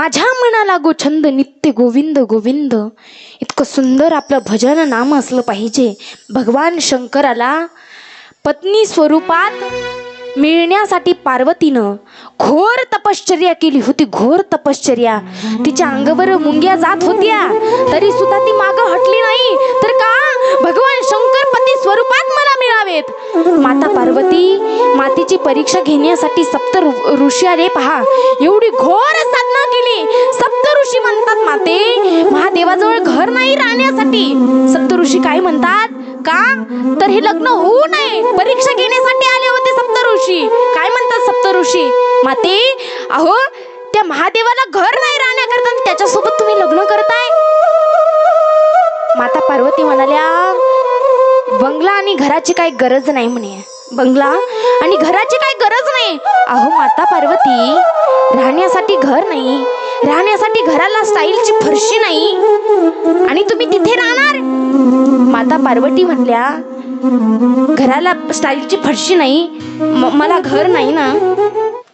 माझ्या मनाला गो छंद नित्य गोविंद गोविंद. इतकं सुंदर आपलं भजन नाम असलं पाहिजे. भगवान शंकराला पत्नी स्वरूपात मिळण्यासाठी पार्वतीनं घोर तपश्चर्या केली होती घोर तपश्चर्या. तिच्या अंगावर मुंग्या जात होत्या. तरी सुद्धा ती मागं हटली नाही. तर का? भगवान शंकर पती स्वरूपात मला मिळावेत. माता पार्वती मातीची परीक्षा घेण्यासाठी सप्त ऋ- ऋषी आले. पहा एवढी घोर म्हणतात माते महादेवाजवळ घर नाही राहण्यासाठी. सप्त ऋषी काय म्हणतात? का? तर हे लग्न होऊ नये. परीक्षा घेण्यासाठी आले होते सप्त ऋषी. काय म्हणतात सप्त ऋषी? माते अहो त्या महादेवाला घर नाही राहण्याकरता त्याच्यासोबत तुम्ही लग्न करताय? माता पार्वती म्हणाल्या बंगला आणि घराची काही गरज नाही म्हणे. बंगला आणि घराची काही गरज नाही? अहो माता पार्वती राहण्यासाठी घर नाही. राहण्यासाठी घराला स्टाईलची फरशी नाही. आणि तुम्ही तिथे राहणार? माता पार्वती म्हणल्या घराला स्टाईलची फरशी नाही. मला घर नाही ना.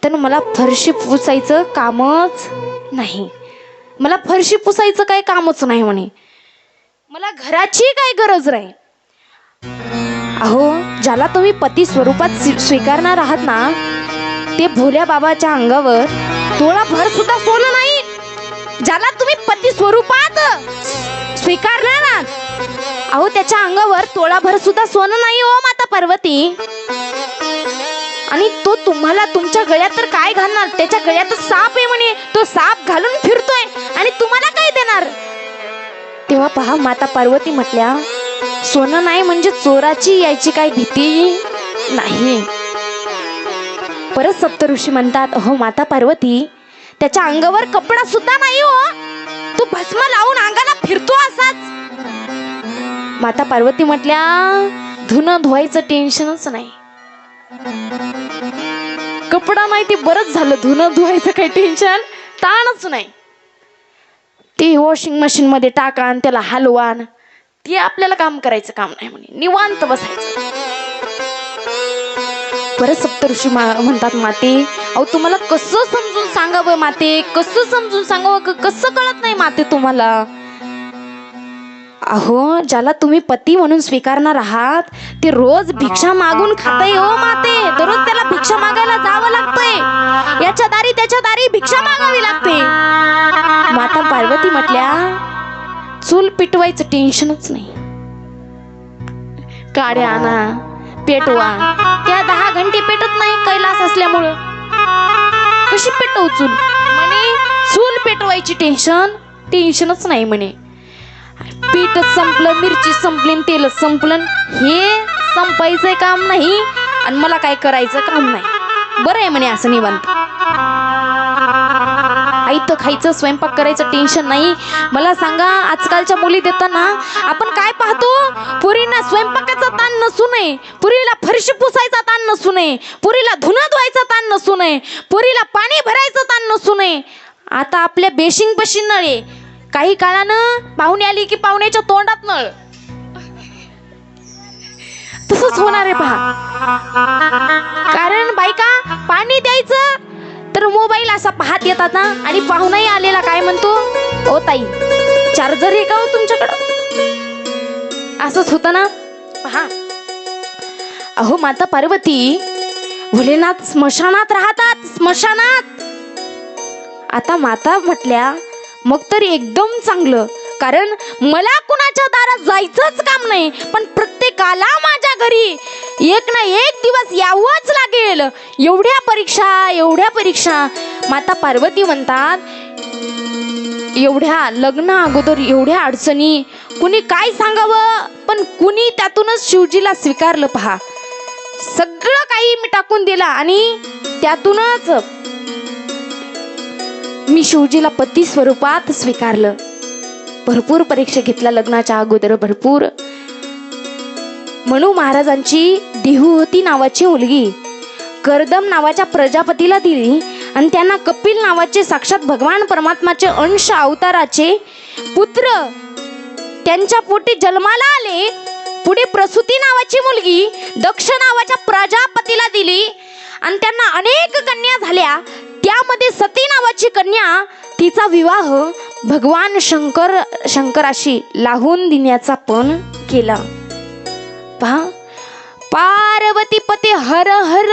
तर मला फरशी पुसायचं कामच नाही. मला फरशी पुसायचं काय कामच नाही म्हणे. मला घराची काही गरज नाही अहो ज्याला तुम्ही पती स्वरूपात स्वी- स्वीकारणार आहात ना ते भोल्या बाबाच्या अंगावर तोळा भर सुद्धा सोनं नाही. ज्याला तुम्ही पती स्वरूपात स्वीकारणार आहात. अहो त्याच्या अंगावर तोळाभर सुद्धा सोनं नाही हो माता पार्वती. आणि तो तुम्हाला तुमच्या गळ्यात तर काय घालणार? त्याच्या गळ्यात साप आहे म्हणे. तो साप घालून फिरतोय आणि तुम्हाला काय देणार? तेव्हा पहा माता पार्वती म्हटल्या सोनं नाही म्हणजे चोराची यायची काय भीती नाही. परत सप्तऋषी म्हणतात अहो माता पार्वती त्याच्या अंगावर कपडा सुद्धा नाही हो. तो भस्म लावून अंगाला फिरतो असाच. माता पार्वती म्हटल्या धुन धुवायचं टेन्शनच नाही. कपडा नाही ते बरंच झालं. धुणं धुवायचं काही टेन्शन ताणच नाही. ते वॉशिंग मशीन मध्ये टाका आणि त्याला हलवान ते आपल्याला काम करायचं काम नाही म्हणे. निवांत बसायचं. परत सप्तऋषी मा म्हणतात माते. अहो तुम्हाला कसं समजून सांगावं माते? कसं समजून सांगावं? कसं कळत नाही माते तुम्हाला? अहो ज्याला तुम्ही पती म्हणून स्वीकारणार आहात ते रोज भिक्षा मागून खाताय हो माते. दररोज त्याला भिक्षा मागायला जावं लागतंय. याच्या दारी त्याच्या दारी भिक्षा मागावी लागते. माता पार्वती म्हटल्या चूल पिटवायचं टेन्शनच नाही. काड्या आणा पेटवा. त्या दहा घंटे असल्यामुळं कशी पेटवू चूल म्हणे चूल पेटवायची टेन्शन टेन्शनच नाही म्हणे. पीठ संपलं मिरची संपली तेल तेलच संपलं हे संपायचं काम नाही आणि मला काय करायचं काम नाही. बरं आहे म्हणे असं निवांत. खायचं खायचं स्वयंपाक करायचं टेन्शन नाही. मला सांगा आजकालच्या मुली देताना आपण काय पाहतो? पुरींना स्वयंपाकाचा ताण नसू नये. पुरीला फरशी पुसायचा ताण नसू नये. पुरीला धुणं धुवायचा ताण नसू नये. पुरीला पाणी भरायचं ताण नसू नये. आता आपल्या बेशिंग नळ नळे. काही काळानं पाहुणे आली की पाहुण्याच्या तोंडात नळ. तसंच होणार आहे पहा. कारण बायका पाणी द्यायचं तर मोबाईल असा पाहत येतात ना आणि पाहुणाही आलेला काय म्हणतो? ओ ताई चार्जर हे का हो तुमच्याकडं? असंच होतं ना? पहा. अहो माता पार्वती भोलेनाथ स्मशानात राहतात स्मशानात! आता माता म्हटल्या मग तर एकदम चांगलं. कारण मला कुणाच्या दारात जायचंच काम नाही पण प्रत्येकाला माझ्या घरी एक ना एक दिवस यावंच लागेल. एवढ्या परीक्षा एवढ्या परीक्षा. माता पार्वती म्हणतात एवढ्या लग्न अगोदर एवढ्या अडचणी कुणी काय सांगावं? पण कुणी त्यातूनच शिवजीला स्वीकारलं पहा. सगळं काही मी टाकून दिला आणि त्यातूनच मी शिवजीला पती स्वरूपात स्वीकारलं. भरपूर परीक्षा घेतल्या लग्नाच्या अगोदर भरपूर. म्हणू महाराजांची देहूवती नावाची मुलगी. कर्दम नावाच्या प्रजापतीला दिली आणि त्यांना कपिल नावाचे साक्षात भगवान परमात्माचे अंश अवताराचे पुत्र. त्यांच्या पोटी जन्माला आले. पुढे प्रसूती नावाची मुलगी दक्ष नावाच्या प्रजापतीला दिली. आणि त्यांना अनेक कन्या झाल्या. त्यामध्ये सती नावाची कन्या तिचा विवाह भगवान शंकर शंकराशी लाहून देण्याचा पण केला. पहा पार्वती पते हर हर.